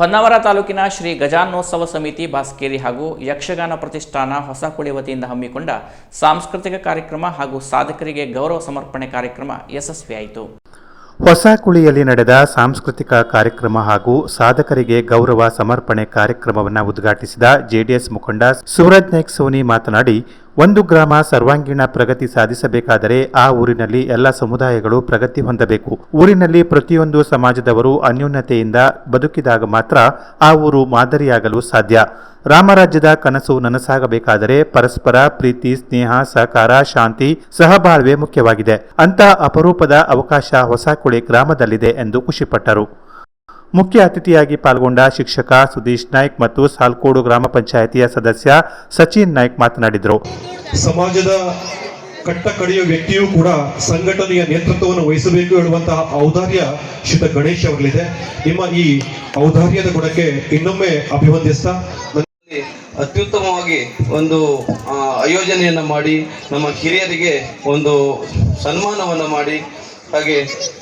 ಹೊನ್ನಾವರ ತಾಲೂಕಿನ ಶ್ರೀ ಗಜಾನೋತ್ಸವ ಸಮಿತಿ ಬಾಸ್ಕೇರಿ ಹಾಗೂ ಯಕ್ಷಗಾನ ಪ್ರತಿಷ್ಠಾನ ಹೊಸಕುಳಿ ವತಿಯಿಂದ ಹಮ್ಮಿಕೊಂಡ ಸಾಂಸ್ಕೃತಿಕ ಕಾರ್ಯಕ್ರಮ ಹಾಗೂ ಸಾಧಕರಿಗೆ ಗೌರವ ಸಮರ್ಪಣೆ ಕಾರ್ಯಕ್ರಮ ಯಶಸ್ವಿಯಾಯಿತು. ಹೊಸ ಕುಳಿಯಲ್ಲಿ ನಡೆದ ಸಾಂಸ್ಕೃತಿಕ ಕಾರ್ಯಕ್ರಮ ಹಾಗೂ ಸಾಧಕರಿಗೆ ಗೌರವ ಸಮರ್ಪಣೆ ಕಾರ್ಯಕ್ರಮವನ್ನು ಉದ್ಘಾಟಿಸಿದ ಜೆಡಿಎಸ್ ಮುಖಂಡ ಸೂರಜ್ ಸೋನಿ ಮಾತನಾಡಿ ಒಂದು ಗ್ರಾಮ ಸರ್ವಾಂಗೀಣ ಪ್ರಗತಿ ಸಾಧಿಸಬೇಕಾದರೆ ಆ ಊರಿನಲ್ಲಿ ಎಲ್ಲ ಸಮುದಾಯಗಳು ಪ್ರಗತಿ ಹೊಂದಬೇಕು. ಊರಿನಲ್ಲಿ ಪ್ರತಿಯೊಂದು ಸಮಾಜದವರು ಅನ್ಯೂನ್ಯತೆಯಿಂದ ಬದುಕಿದಾಗ ಮಾತ್ರ ಆ ಊರು ಮಾದರಿಯಾಗಲು ಸಾಧ್ಯ. ರಾಮರಾಜ್ಯದ ಕನಸು ನನಸಾಗಬೇಕಾದರೆ ಪರಸ್ಪರ ಪ್ರೀತಿ, ಸ್ನೇಹ, ಸಹಕಾರ, ಶಾಂತಿ ಸಹಬಾಳ್ವೆ ಮುಖ್ಯವಾಗಿದೆ. ಅಂತ ಅಪರೂಪದ ಅವಕಾಶ ಹೊಸಕುಳಿ ಗ್ರಾಮದಲ್ಲಿದೆ ಎಂದು ಖುಷಿಪಟ್ಟರು. ಮುಖ್ಯ ಅತಿಥಿಯಾಗಿ ಪಾಲ್ಗೊಂಡ ಶಿಕ್ಷಕ ಸುದೀಶ್ ನಾಯ್ಕ್ ಮತ್ತು ಸಾಲ್ಕೋಡು ಗ್ರಾಮ ಪಂಚಾಯಿತಿಯ ಸದಸ್ಯ ಸಚಿನ್ ನಾಯ್ಕ್ ಮಾತನಾಡಿದರು. ಸಮಾಜದ ಕಟ್ಟ ಕಡೆಯ ವ್ಯಕ್ತಿಯೂ ಕೂಡ ಸಂಘಟನೆಯ ನೇತೃತ್ವವನ್ನು ವಹಿಸಬೇಕು ಹೇಳುವಂತಹ ಔದಾರ್ಯ ಶ್ರೀತ ಗಣೇಶ್ ಅವರಲ್ಲಿದೆ. ನಿಮ್ಮ ಈ ಔದಾರ್ಯದ ಗುಣಕ್ಕೆ ಇನ್ನೊಮ್ಮೆ ಅಭಿವಂದಿಸ್ತಾ ಅತ್ಯುತ್ತಮವಾಗಿ ಒಂದು ಆಯೋಜನೆಯನ್ನು ಆಯೋಜನೆಯನ್ನ ಮಾಡಿ ನಮ್ಮ ಹಿರಿಯರಿಗೆ ಒಂದು ಸನ್ಮಾನವನ್ನು ಮಾಡಿ ಹಾಗೆ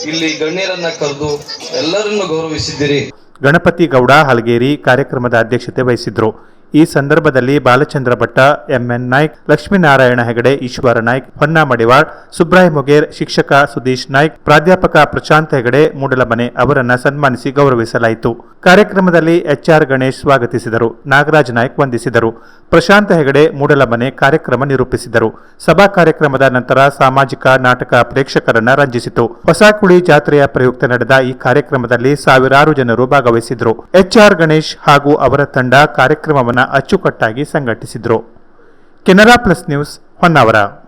ಇಲ್ಲಿ ಗಣ್ಯರನ್ನ ಕರೆದು ಎಲ್ಲರನ್ನು ಗೌರವಿಸಿದ್ದೀರಿ. ಗಣಪತಿ ಗೌಡ ಹಲಗೇರಿ ಕಾರ್ಯಕ್ರಮದ ಅಧ್ಯಕ್ಷತೆ ವಹಿಸಿದ್ರು. ಈ ಸಂದರ್ಭದಲ್ಲಿ ಬಾಲಚಂದ್ರ ಭಟ್ಟ, ಎಂಎನ್ ನಾಯ್ಕ್, ಲಕ್ಷ್ಮೀನಾರಾಯಣ ಹೆಗಡೆ, ಈಶ್ವರ ನಾಯ್ಕ್, ಹೊನ್ನ ಮಡಿವಾಳ್ ಸುಬ್ರಾಯ್ ಮೊಗೇರ್, ಶಿಕ್ಷಕ ಸುದೀಶ್ ನಾಯ್ಕ್, ಪ್ರಾಧ್ಯಾಪಕ ಪ್ರಶಾಂತ್ ಹೆಗಡೆ, ಮೂಡಲಮನೆ ಅವರನ್ನ ಸನ್ಮಾನಿಸಿ ಗೌರವಿಸಲಾಯಿತು. ಕಾರ್ಯಕ್ರಮದಲ್ಲಿ ಎಚ್ಆರ್ ಗಣೇಶ್ ಸ್ವಾಗತಿಸಿದರು. ನಾಗರಾಜ್ ನಾಯ್ಕ್ ವಂದಿಸಿದರು. ಪ್ರಶಾಂತ ಹೆಗಡೆ, ಮೂಡಲಮನೆ ಕಾರ್ಯಕ್ರಮ ನಿರೂಪಿಸಿದರು. ಸಭಾ ಕಾರ್ಯಕ್ರಮದ ನಂತರ ಸಾಮಾಜಿಕ ನಾಟಕ ಪ್ರೇಕ್ಷಕರನ್ನ ರಂಜಿಸಿತು. ಹೊಸಕುಳಿ ಜಾತ್ರೆಯ ಪ್ರಯುಕ್ತ ನಡೆದ ಈ ಕಾರ್ಯಕ್ರಮದಲ್ಲಿ ಸಾವಿರಾರು ಜನರು ಭಾಗವಹಿಸಿದರು. ಎಚ್ಆರ್ ಗಣೇಶ್ ಹಾಗೂ ಅವರ ತಂಡ ಕಾರ್ಯಕ್ರಮವನ್ನು ಅಚ್ಚುಕಟ್ಟಾಗಿ ಸಂಘಟಿಸಿದ್ರು. Canara plus news Honnavar.